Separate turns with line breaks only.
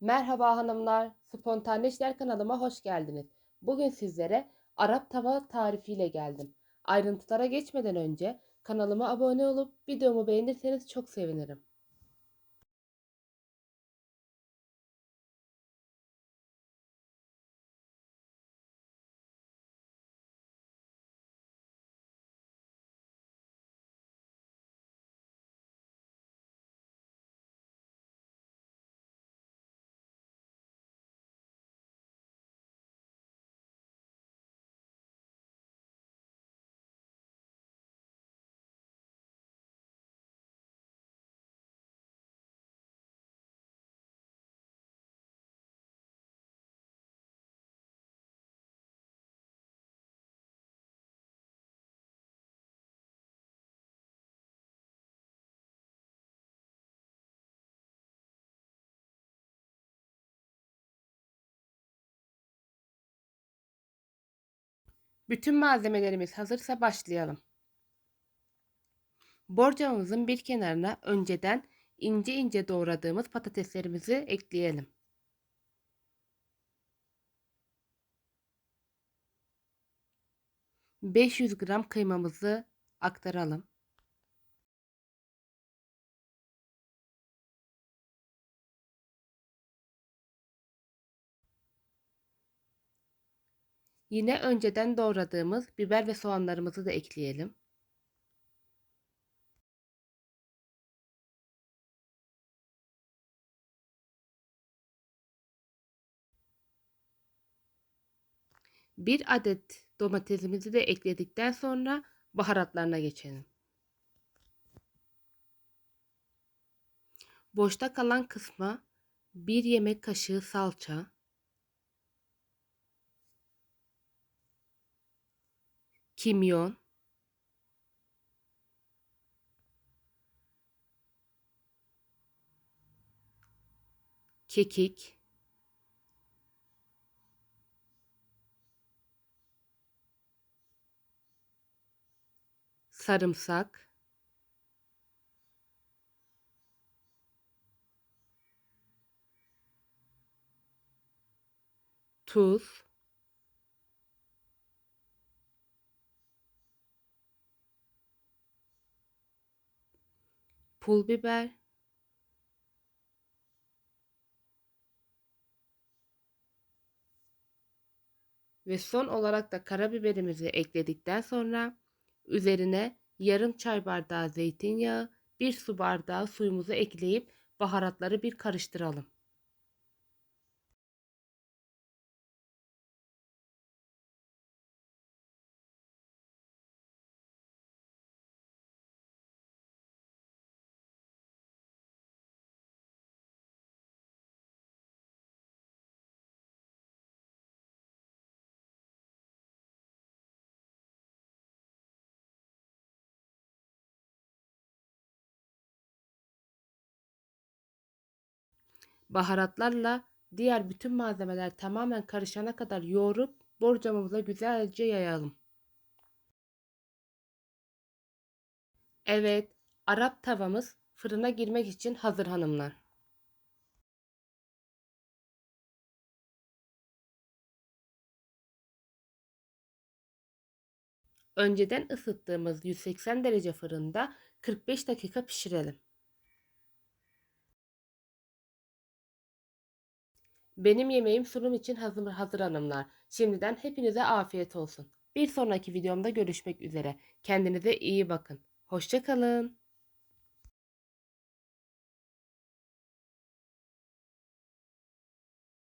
Merhaba hanımlar, Spontane İşler kanalıma hoş geldiniz. Bugün sizlere Arap tava tarifiyle geldim. Ayrıntılara geçmeden önce kanalıma abone olup videomu beğenirseniz çok sevinirim. Bütün malzemelerimiz hazırsa başlayalım. Borcamımızın bir kenarına önceden ince ince doğradığımız patateslerimizi ekleyelim. ...500 gram kıymamızı aktaralım. Yine önceden doğradığımız biber ve soğanlarımızı da ekleyelim. Bir adet domatesimizi de ekledikten sonra baharatlarına geçelim. Boşta kalan kısma bir yemek kaşığı salça, kimyon, kekik, sarımsak, tuz, pul biber, ve son olarak da karabiberimizi ekledikten sonra üzerine yarım çay bardağı zeytinyağı, bir su bardağı suyumuzu ekleyip baharatları bir karıştıralım. Baharatlarla diğer bütün malzemeler tamamen karışana kadar yoğurup borcamımıza güzelce yayalım. Evet, Arap tavamız fırına girmek için hazır hanımlar. Önceden ısıttığımız 180 derece fırında 45 dakika pişirelim. Benim yemeğim sunum için hazır, hazır hanımlar. Şimdiden hepinize afiyet olsun. Bir sonraki videomda görüşmek üzere. Kendinize iyi bakın. Hoşçakalın.